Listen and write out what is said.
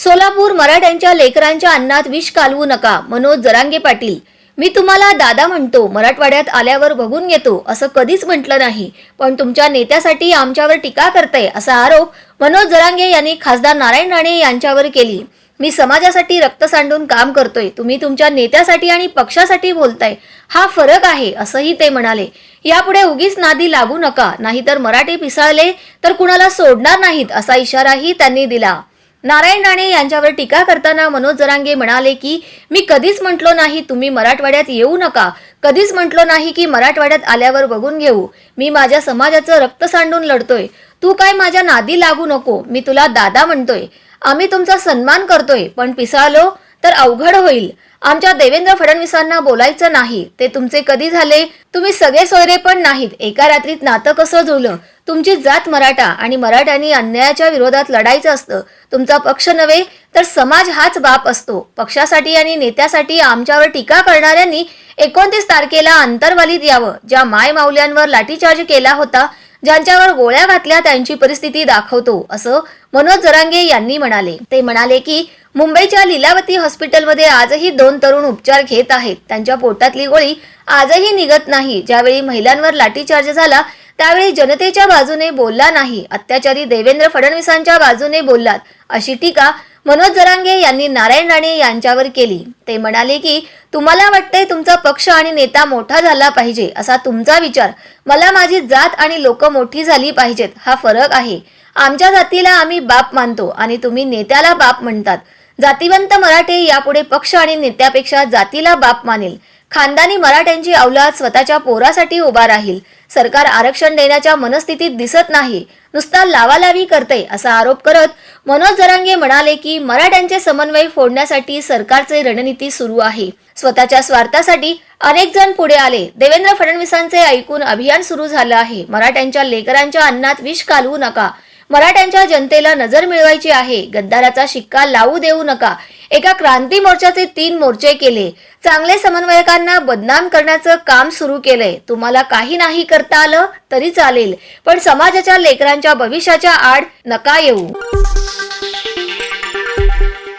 सोलापूर मराठ्यांच्या लेकरांच्या अन्नात विष कालवू नका मनोज जरांगे पाटील. मी तुम्हाला दादा म्हणतो मराठवाड्यात आल्यावर बघून घेतो असं कधीच म्हटलं नाही. पण तुमच्या नेत्यासाठी आमच्यावर टीका करताय असा आरोप मनोज जरांगे यांनी खासदार नारायण राणे यांच्यावर केली. मी समाजासाठी रक्त सांडून काम करतोय तुम्ही तुमच्या नेत्यासाठी आणि पक्षासाठी बोलताय हा फरक आहे असंही ते म्हणाले. यापुढे उगीच नादी लागू नका नाहीतर मराठी पिसाळले तर कुणाला सोडणार नाहीत असा इशाराही त्यांनी दिला. नारायण राणे यांच्यावर टीका करताना मनोज जरांगे म्हणाले की मी कधीच म्हटलो नाही तुम्ही मराठवाड्यात येऊ नका. कधीच म्हटलो नाही की मराठवाड्यात आल्यावर बघून घेऊ. मी माझ्या समाजाचं रक्त सांडून लढतोय. तू काय माझ्या नादी लागू नको. मी तुला दादा म्हणतोय. आम्ही तुमचा सन्मान करतोय. पण पिसाळलो तर अवघड होईल. आमच्या देवेंद्र फडणवीसांना बोलायचं नाही. ते तुमचे कधी झाले? तुम्ही सगळे सोयरे पण नाहीत. एका रात्रीत नातं कसं जुळलं? तुमची जात मराठा आणि मराठ्यांनी अन्यायाच्या विरोधात लढायचं असतं. तुमचा पक्ष नव्हे तर समाज हाच बाप असतो. पक्षासाठी आणि नेत्यासाठी आमच्यावर टीका करणाऱ्यांनी एकोणतीस तारखेला अंतरवालीत यावं. ज्या माय माऊल्यांवर लाठीचार्ज केला होता ज्यांच्यावर गोळ्या घातल्या त्यांची परिस्थिती दाखवतो असं मनोज जरांगे यांनी म्हणाले. ते म्हणाले की मुंबईच्या लीलावती हॉस्पिटलमध्ये आजही दोन तरुण उपचार घेत आहेत. त्यांच्या पोटातली गोळी आजही निघत नाही. ज्यावेळी महिलांवर लाठीचार्ज झाला त्यावेळी जनतेच्या बाजूने बोलला नाही. अत्याचारी देवेंद्र फडणवीसांच्या बाजूने बोललात. अशी टीका मनोज जरांगे यांनी नारायण राणे यांच्यावर केली. ते म्हणाले की तुम्हाला वाटतंय तुमचा पक्ष आणि नेता मोठा झाला पाहिजे असा तुमचा विचार. मला माझी जात आणि लोक मोठी झाली पाहिजेत हा फरक आहे. आमच्या जातीला आम्ही बाप मानतो आणि तुम्ही नेत्याला बाप म्हणतात. जातीवंत मराठे यापुढे पक्ष आणि नेत्यापेक्षा जातीला बाप मानेल. खानदानी मराठ्यांची अवलाद स्वतःच्या पोरासाठी उभा राहील. सरकार आरक्षण देण्याच्या मनस्थितीत दिसत नाही. नुसता लावालावी करते असा आरोप करत मनोज जरांगे म्हणाले की मराठ्यांचे समन्वय फोडण्यासाठी सरकारचे रणनीती सुरू आहे. स्वतःच्या स्वार्थासाठी अनेक जण पुढे आले. देवेंद्र फडणवीसांचे ऐकून अभियान सुरू झालं आहे. मराठ्यांच्या लेकरांच्या अन्नात विष घालवू नका. मराठ्यांच्या जनतेला नजर मिळवायची आहे. गद्दाराचा शिक्का लावू देऊ नका. एका क्रांती मोर्चाचे तीन मोर्चे केले. चांगले समन्वयकांना बदनाम करण्याचं काम सुरू केलंय. तुम्हाला काही नाही करता आलं तरी चालेल. पण समाजाच्या लेकरांच्या भविष्याच्या आड नका येऊ.